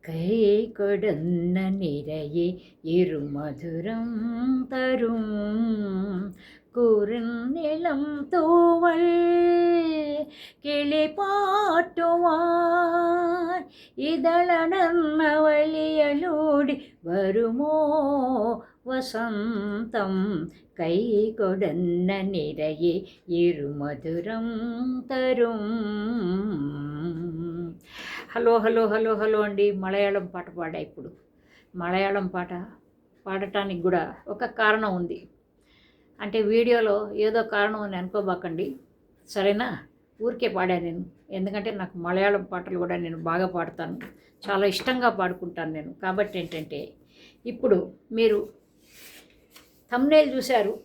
கையை கொடுந்த நிறையே இருமதுரம் தரும். குறுநிலம் தூவல் கிளி பாட்டுவார். இதழனவழியலோடி வருமோ வசந்தம். கை கொடன்ன நிறையே இருமதுரம் தரும். హలో హలో హలో హలో అండి. మలయాళం పాట పాడా ఇప్పుడు. మలయాళం పాట పాడటానికి కూడా ఒక కారణం ఉంది. అంటే వీడియోలో ఏదో కారణం అని అనుకోబాకండి. సరేనా? ఊరికే పాడాను నేను. ఎందుకంటే నాకు మలయాళం పాటలు కూడా నేను బాగా పాడతాను. చాలా ఇష్టంగా పాడుకుంటాను నేను. కాబట్టి ఏంటంటే ఇప్పుడు మీరు తమ్నేల్ చూశారు.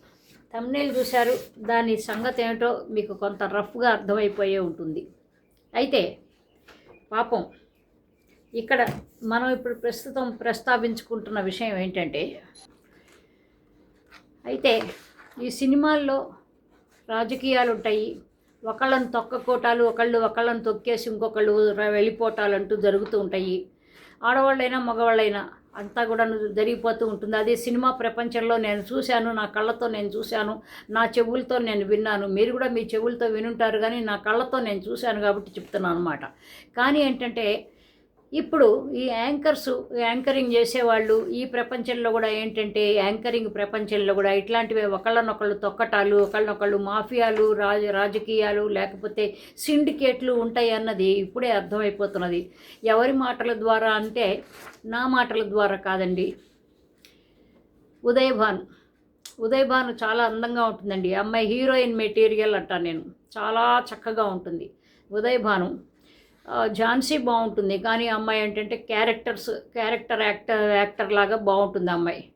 తమ్నేల్ చూశారు. దాని సంగతి ఏమిటో మీకు కొంత రఫ్గా అర్థమైపోయే ఉంటుంది. అయితే పాపం. ఇక్కడ మనం ఇప్పుడు ప్రస్తుతం ప్రస్తావించుకుంటున్న విషయం ఏంటంటే అయితే ఈ సినిమాల్లో రాజకీయాలు ఉంటాయి ఒకళ్ళని తొక్కకోటాలు ఒకళ్ళు ఒకళ్ళని తొక్కేసి ఇంకొకళ్ళు వెళ్ళిపోటాలు అంటూ జరుగుతూ ఉంటాయి. ఆడవాళ్ళైనా మగవాళ్ళైనా అంతా కూడా జరిగిపోతూ ఉంటుంది. అదే సినిమా ప్రపంచంలో నేను చూశాను నా కళ్ళతో నేను చూశాను నా చెవులతో నేను విన్నాను. మీరు కూడా మీ చెవులతో వినుంటారు కానీ నా కళ్ళతో నేను చూశాను కాబట్టి చెప్తున్నాను అనమాట కానీ ఏంటంటే ఇప్పుడు ఈ యాంకర్స్ యాంకరింగ్ చేసేవాళ్ళు ఈ ప్రపంచంలో కూడా ఏంటంటే యాంకరింగ్ ప్రపంచంలో కూడా ఇట్లాంటివి ఒకళ్ళనొకళ్ళు తొక్కటాలు ఒకళ్ళనొకళ్ళు మాఫియాలు రాజ రాజకీయాలు లేకపోతే సిండికేట్లు ఉంటాయి అన్నది ఇప్పుడే అర్థమైపోతున్నది. ఎవరి మాటల ద్వారా అంటే నా మాటల ద్వారా కాదండి. ఉదయభాన్ ఉదయభాను చాలా అందంగా ఉంటుందండి. అమ్మాయి హీరోయిన్ మెటీరియల్ అంటాను నేను. చాలా చక్కగా ఉంటుంది. ఉదయభాను ఝాన్సీ బాగుంటుంది కానీ అమ్మాయి ఏంటంటే క్యారెక్టర్స్ క్యారెక్టర్ యాక్టర్ యాక్టర్ లాగా బాగుంటుంది అమ్మాయి.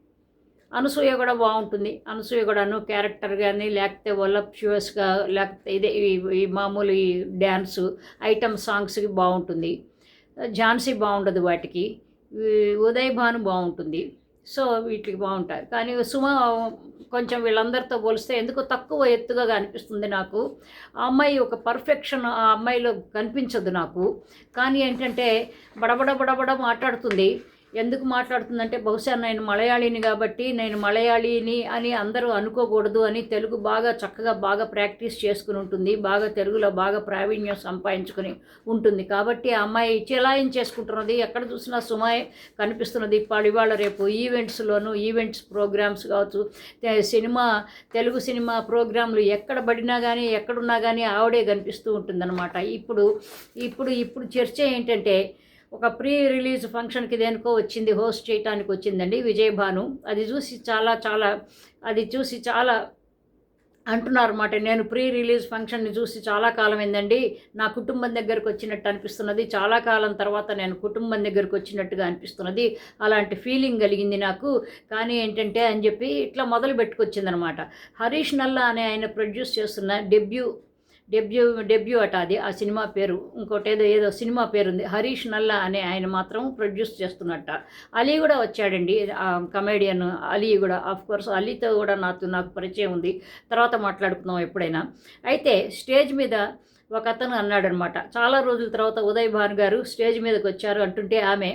అనసూయ కూడా బాగుంటుంది. అనసూయ కూడాను క్యారెక్టర్ కానీ లేకపోతే వల్లప్షువస్గా లేకపోతే ఇదే ఈ- ఈ మామూలు ఈ డ్యాన్స్ ఐటమ్ సాంగ్స్కి బాగుంటుంది. ఝాన్సీ బాగుండదు వాటికి. ఈ ఉదయ్ భాను బాగుంటుంది. సో వీటికి బాగుంటారు కానీ సుమ కొంచెం వీళ్ళందరితో పోలిస్తే ఎందుకో తక్కువ ఎత్తుగా అనిపిస్తుంది నాకు. ఆ అమ్మాయి ఒక పర్ఫెక్షన్ ఆ అమ్మాయిలో కనిపించదు నాకు. కానీ ఏంటంటే బడబడ బడబడ మాట్లాడుతుంది. ఎందుకు మాట్లాడుతుందంటే బహుశా నేను మలయాళీని కాబట్టి నేను మలయాళీని అని అందరూ అనుకోకూడదు అని తెలుగు బాగా చక్కగా బాగా ప్రాక్టీస్ చేసుకుని ఉంటుంది బాగా తెలుగులో బాగా ప్రావీణ్యం సంపాదించుకుని ఉంటుంది. కాబట్టి ఆ అమ్మాయి చేసుకుంటున్నది. ఎక్కడ చూసినా సుమాయ్ కనిపిస్తున్నది. ఇప్పుడు ఇవాళ రేపు ఈవెంట్స్లోనూ ఈవెంట్స్ ప్రోగ్రామ్స్ కావచ్చు సినిమా తెలుగు సినిమా ప్రోగ్రాంలు ఎక్కడ పడినా కానీ ఎక్కడున్నా కానీ ఆవిడే కనిపిస్తూ ఉంటుందన్నమాట. ఇప్పుడు ఇప్పుడు ఇప్పుడు చర్చ ఏంటంటే ఒక ప్రీ రిలీజ్ ఫంక్షన్కి దేనికో వచ్చింది హోస్ట్ చేయటానికి వచ్చిందండి విజయభాను. అది చూసి చాలా చాలా అది చూసి చాలా అంటున్నారు అనమాట నేను ప్రీ రిలీజ్ ఫంక్షన్ని చూసి చాలా కాలం ఏందండి నా కుటుంబం దగ్గరకు వచ్చినట్టు అనిపిస్తున్నది. చాలా కాలం తర్వాత నేను కుటుంబం దగ్గరకు వచ్చినట్టుగా అనిపిస్తున్నది. అలాంటి ఫీలింగ్ కలిగింది నాకు. కానీ ఏంటంటే అని చెప్పి ఇట్లా మొదలు పెట్టుకొచ్చిందనమాట హరీష్ నల్లా అనే ఆయన ప్రొడ్యూస్ చేస్తున్న డెబ్యూ డెబ్యూ డెబ్యూ అట అది ఆ సినిమా పేరు. ఇంకోటి ఏదో ఏదో సినిమా పేరు ఉంది హరీష్ నల్లా అనే ఆయన మాత్రం ప్రొడ్యూస్ చేస్తున్నట్ట. అలీ కూడా వచ్చాడండి. కమేడియన్ అలీ కూడా. ఆఫ్ కోర్స్ అలీతో కూడా నాకు నాకు పరిచయం ఉంది. తర్వాత మాట్లాడుకుందాం ఎప్పుడైనా. అయితే స్టేజ్ మీద ఒక అతను అన్నాడనమాట. చాలా రోజుల తర్వాత ఉదయ్ భాను గారు స్టేజ్ మీదకి వచ్చారు అంటుంటే ఆమె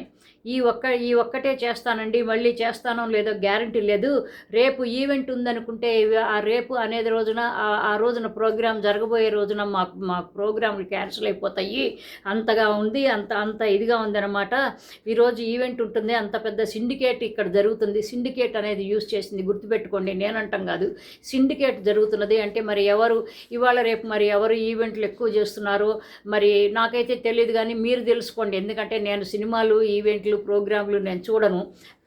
ఈ ఒక్క ఈ ఒక్కటే చేస్తానండి మళ్ళీ చేస్తానో లేదో గ్యారంటీ లేదు. రేపు ఈవెంట్ ఉందనుకుంటే ఆ రేపు అనేది రోజున ఆ- ఆ రోజున ప్రోగ్రాం జరగబోయే రోజున మాకు మా ప్రోగ్రాంలు క్యాన్సిల్ అయిపోతాయి. అంతగా ఉంది అంత అంత ఇదిగా ఉందన్నమాట. ఈరోజు ఈవెంట్ ఉంటుంది అంత పెద్ద సిండికేట్ ఇక్కడ జరుగుతుంది. సిండికేట్ అనేది యూజ్ చేసింది గుర్తుపెట్టుకోండి నేనంటాం కాదు. సిండికేట్ జరుగుతున్నది అంటే మరి ఎవరు ఇవాళ రేపు మరి ఎవరు ఈవెంట్లు ఎక్కువ చేస్తున్నారు మరి నాకైతే తెలియదు కానీ మీరు తెలుసుకోండి. ఎందుకంటే నేను సినిమాలు ఈవెంట్లు ప్రోగ్రాంలు నేను చూడను.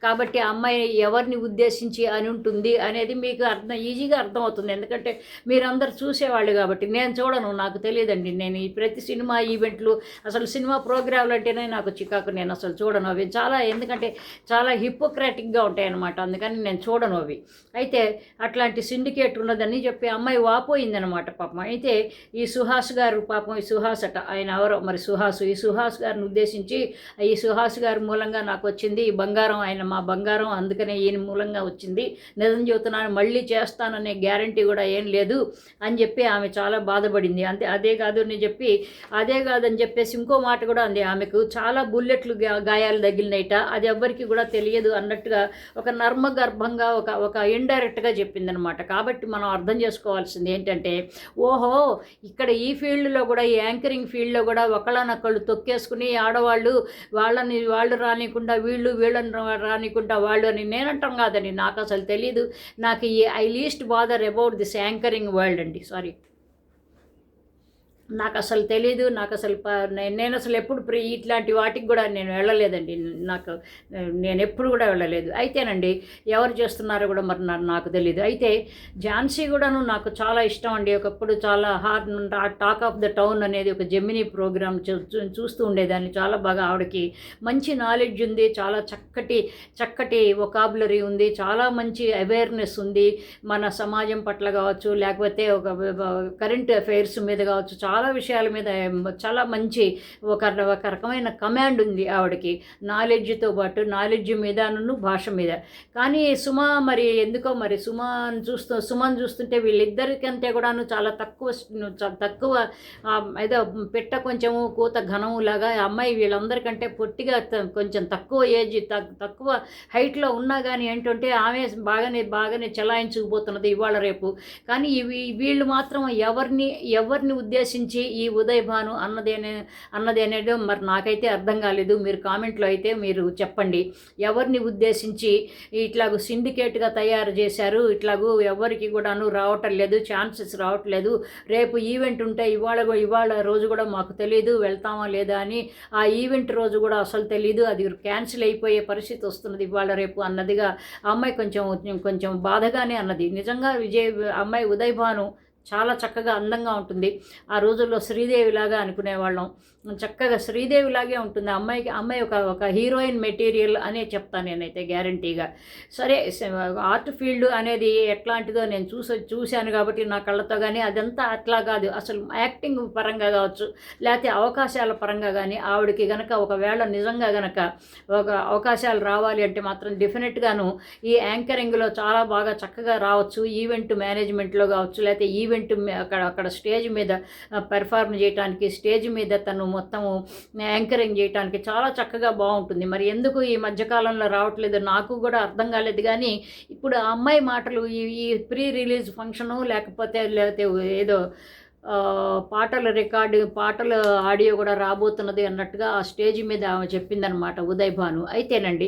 కాబట్టి ఆ అమ్మాయి ఎవరిని ఉద్దేశించి అని ఉంటుంది అనేది మీకు అర్థం ఈజీగా అర్థమవుతుంది. ఎందుకంటే మీరందరూ చూసేవాళ్ళు కాబట్టి నేను చూడను నాకు తెలియదండి. నేను ఈ ప్రతి సినిమా ఈవెంట్లు అసలు సినిమా ప్రోగ్రాంలు అంటేనే నాకు చికాకు నేను అసలు చూడను అవి. చాలా ఎందుకంటే చాలా హిపోక్రాటిక్గా ఉంటాయి అన్నమాట అందుకని నేను చూడను అవి. అయితే అట్లాంటి సిండికేట్ ఉన్నదని చెప్పి అమ్మాయి వాపోయిందనమాట పాపం. అయితే ఈ సుహాస్ గారు పాపం ఈ సుహాస్ అట ఆయన ఎవరో మరి సుహాసు ఈ సుహాస్ గారిని ఉద్దేశించి ఈ సుహాస్ గారి మూలంగా నాకు వచ్చింది ఈ బంగారం ఆయన మా బంగారం అందుకనే ఈయన మూలంగా వచ్చింది. నిజం చెబుతున్నాను మళ్ళీ చేస్తాననే గ్యారంటీ కూడా ఏం లేదు అని చెప్పి ఆమె చాలా బాధపడింది. అంతే అదే కాదు అని చెప్పి అదే కాదని చెప్పేసి ఇంకో మాట కూడా అంది ఆమెకు. చాలా బుల్లెట్లు గాయాలు తగిలినాయిట అది ఎవ్వరికి కూడా తెలియదు అన్నట్టుగా ఒక నర్మగర్భంగా ఒక ఒక ఇండైరెక్ట్గా చెప్పిందనమాట. కాబట్టి మనం అర్థం చేసుకోవాల్సింది ఏంటంటే ఓహో ఇక్కడ ఈ ఫీల్డ్లో కూడా ఈ యాంకరింగ్ ఫీల్డ్లో కూడా ఒకళ్ళనొకళ్ళు తొక్కేసుకుని ఆడవాళ్ళు వాళ్ళని వాళ్ళు రానికుండా వీళ్ళు వీళ్ళని రా- వాళ్ళు అని నేనంటాం కాదండి. నాకు అసలు తెలీదు. నాకు ఈ I least bother about this anchoring world అండి. సారీ నాకు అసలు తెలీదు నాకు అసలు ప- నే- నేను అసలు ఎప్పుడు ప్రీ ఇట్లాంటి వాటికి కూడా నేను వెళ్ళలేదండి. నాకు నేను ఎప్పుడు కూడా వెళ్ళలేదు. అయితేనండి ఎవరు చేస్తున్నారో కూడా మరి నా- నాకు తెలియదు అయితే ఝాన్సీ కూడాను నాకు చాలా ఇష్టం అండి. ఒకప్పుడు చాలా heart talk of the town అనేది ఒక జెమినీ ప్రోగ్రామ్ చూస్తూ ఉండేదాన్ని. చాలా బాగా ఆవిడకి మంచి నాలెడ్జ్ ఉంది. చాలా చక్కటి చక్కటి ఒకాబులరీ ఉంది. చాలా మంచి అవేర్నెస్ ఉంది. మన సమాజం పట్ల కావచ్చు లేకపోతే ఒక కరెంట్ అఫైర్స్ మీద కావచ్చు చాలా చాలా విషయాల మీద చాలా మంచి ఒక ఒక రకమైన కమాండ్ ఉంది ఆవిడకి. నాలెడ్జ్తో పాటు నాలెడ్జ్ మీదను భాష మీద. కానీ సుమ మరి ఎందుకో మరి సుమన్ చూస్తూ సుమన్ చూస్తుంటే వీళ్ళిద్దరికంటే కూడాను చాలా తక్కువ తక్కువ ఏదో పెట్ట కొంచెము కూత ఘనము లాగా అమ్మాయి వీళ్ళందరికంటే పొట్టిగా కొంచెం తక్కువ ఏజ్ తక్కువ హైట్లో ఉన్నా కానీ ఏంటంటే ఆమె బాగానే బాగానే చలాయించుకుపోతున్నది ఇవాళ రేపు. కానీ ఇవి వీళ్ళు మాత్రం ఎవరిని ఎవరిని ఉద్దేశించి ఈ ఉదయభాను అన్నదేనే అన్నది అనేది మరి నాకైతే అర్థం కాలేదు. మీరు కామెంట్లో అయితే మీరు చెప్పండి. ఎవరిని ఉద్దేశించి ఇట్లాగూ సిండికేట్గా తయారు చేశారు? ఇట్లాగూ ఎవరికి కూడాను రావటం లేదు ఛాన్సెస్ రావట్లేదు రేపు ఈవెంట్ ఉంటే ఇవాళ కూడా- ఇవాళ రోజు కూడా మాకు తెలియదు వెళ్తామా లేదా అని ఆ ఈవెంట్ రోజు కూడా అసలు తెలియదు అది క్యాన్సిల్ అయిపోయే పరిస్థితి వస్తున్నది ఇవాళ రేపు అన్నదిగా. అమ్మాయి కొంచెం కొంచెం బాధగానే అన్నది. నిజంగా విజయ్ అమ్మాయి ఉదయ్ భాను చాలా చక్కగా అందంగా ఉంటుంది. ఆ రోజుల్లో శ్రీదేవిలాగా అనుకునేవాళ్ళం. చక్కగా శ్రీదేవిలాగే ఉంటుంది. ఆ అమ్మాయికి అమ్మాయి ఒక ఒక హీరోయిన్ మెటీరియల్ అనే చెప్తాను నేనైతే గ్యారంటీగా. సరే ఆర్ట్ ఫీల్డ్ అనేది ఎట్లాంటిదో నేను చూస చూశాను కాబట్టి నా కళ్ళతో కానీ అదంతా అట్లా కాదు. అసలు యాక్టింగ్ పరంగా కావచ్చు లేకపోతే అవకాశాల పరంగా కానీ ఆవిడకి గనక ఒకవేళ నిజంగా గనక ఒక అవకాశాలు రావాలి అంటే మాత్రం డెఫినెట్గాను ఈ యాంకరింగ్లో చాలా బాగా చక్కగా రావచ్చు. ఈవెంట్ మేనేజ్మెంట్లో కావచ్చు లేకపోతే ఈవెంట్ అక్కడ అక్కడ స్టేజ్ మీద పెర్ఫార్మ్ చేయడానికి స్టేజ్ మీద తను మొత్తము యాంకరింగ్ చేయడానికి చాలా చక్కగా బాగుంటుంది. మరి ఎందుకు ఈ మధ్యకాలంలో రావట్లేదు? నాకు కూడా అర్థం కాలేదు. కానీ ఇప్పుడు ఆ అమ్మాయి మాటలు ఈ ఈ ప్రీ రిలీజ్ ఫంక్షను లేకపోతే లేకపోతే ఏదో పాటల రికార్డు పాటల ఆడియో కూడా రాబోతున్నది అన్నట్టుగా ఆ స్టేజ్ మీద ఆమె చెప్పిందనమాట ఉదయ్ భాను. అయితేనండి.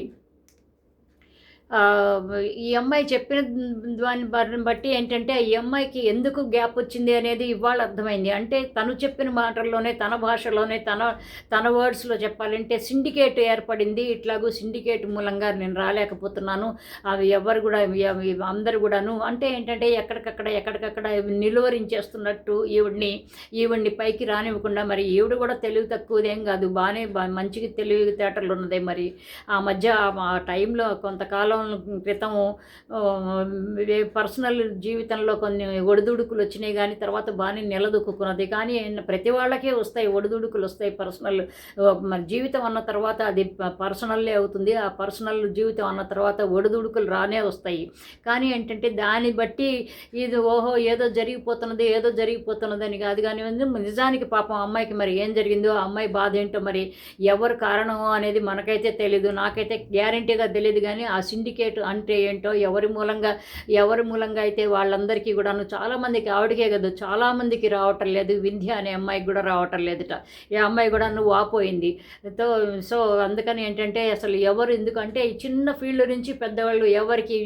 ఈ అమ్మాయి చెప్పిన దాన్ని బట్టి ఏంటంటే ఈ అమ్మాయికి ఎందుకు గ్యాప్ వచ్చింది అనేది ఇవాళ అర్థమైంది. అంటే తను చెప్పిన మాటల్లోనే తన భాషలోనే తన తన వర్డ్స్లో చెప్పాలంటే సిండికేట్ ఏర్పడింది. ఇట్లాగూ సిండికేట్ మూలంగా నేను రాలేకపోతున్నాను. అవి ఎవరు కూడా అందరు కూడాను. అంటే ఏంటంటే ఎక్కడికక్కడ ఎక్కడికక్కడ నిలువరించేస్తున్నట్టు ఈవిడ్ని ఈవిడ్ని పైకి రానివ్వకుండా మరి ఈవిడ కూడా తెలివి తక్కువదేం కాదు. బాగానే బా మంచిగా తెలివితేటలు ఉన్నదే మరి. ఆ మధ్య ఆ టైంలో కొంతకాలం క్రితము పర్సనల్ జీవితంలో కొన్ని ఒడిదుడుకులు వచ్చినాయి కానీ తర్వాత బాగానే నిలదొక్కున్నది కానీ ప్రతి వాళ్ళకే వస్తాయి ఒడిదుడుకులు వస్తాయి పర్సనల్ మరి జీవితం అన్న తర్వాత అది పర్సనల్లే అవుతుంది. ఆ పర్సనల్ జీవితం అన్న తర్వాత ఒడిదుడుకులు రానే వస్తాయి. కానీ ఏంటంటే దాన్ని బట్టి ఇది ఓహో ఏదో జరిగిపోతున్నది ఏదో జరిగిపోతున్నది అని కాదు. కానీ నిజానికి పాపం అమ్మాయికి మరి ఏం జరిగిందో ఆ అమ్మాయి బాధ ఏంటో మరి ఎవరు కారణమో అనేది మనకైతే తెలియదు నాకైతే గ్యారంటీగా తెలియదు కానీ ఆ సిండికేట్ అంటే ఏంటో ఎవరి మూలంగా ఎవరి మూలంగా అయితే వాళ్ళందరికీ కూడాను చాలామందికి ఆవిడకే కదా చాలామందికి రావటం లేదు. వింధ్య అనే అమ్మాయికి కూడా రావటం లేదుట. ఈ అమ్మాయి కూడా నువ్వు వాపోయింది తో సో అందుకని ఏంటంటే అసలు ఎవరు ఎందుకంటే ఈ చిన్న ఫీల్డ్ నుంచి పెద్దవాళ్ళు ఎవరికి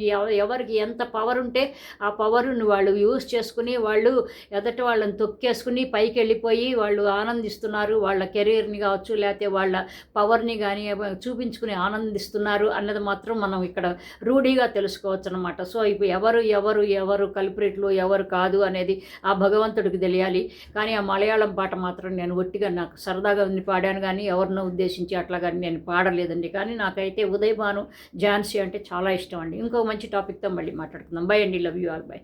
ఎవరికి ఎంత పవర్ ఉంటే ఆ పవర్ని వాళ్ళు యూజ్ చేసుకుని వాళ్ళు ఎదట వాళ్ళని తొక్కేసుకుని పైకి వెళ్ళిపోయి వాళ్ళు ఆనందిస్తున్నారు. వాళ్ళ కెరీర్ని కావచ్చు లేకపోతే వాళ్ళ పవర్ని కానీ చూపించుకుని ఆనందిస్తున్నారు అన్నది మాత్రం మనం ఇక్కడ రూఢీగా తెలుసుకోవచ్చు అనమాట సో ఇప్పుడు ఎవరు ఎవరు ఎవరు కల్పరేట్లు ఎవరు కాదు అనేది ఆ భగవంతుడికి తెలియాలి. కానీ ఆ మలయాళం పాట మాత్రం నేను ఒట్టిగా నాకు సరదాగా ఉంది పాడాను కానీ ఎవరినో ఉద్దేశించి అట్లా కానీ నేను పాడలేదండి. కానీ నాకైతే ఉదయభాను ఝాన్సీ అంటే చాలా ఇష్టం అండి. ఇంకో మంచి టాపిక్తో మళ్ళీ మాట్లాడుకుందాం. బై అండి. Love you all. బై.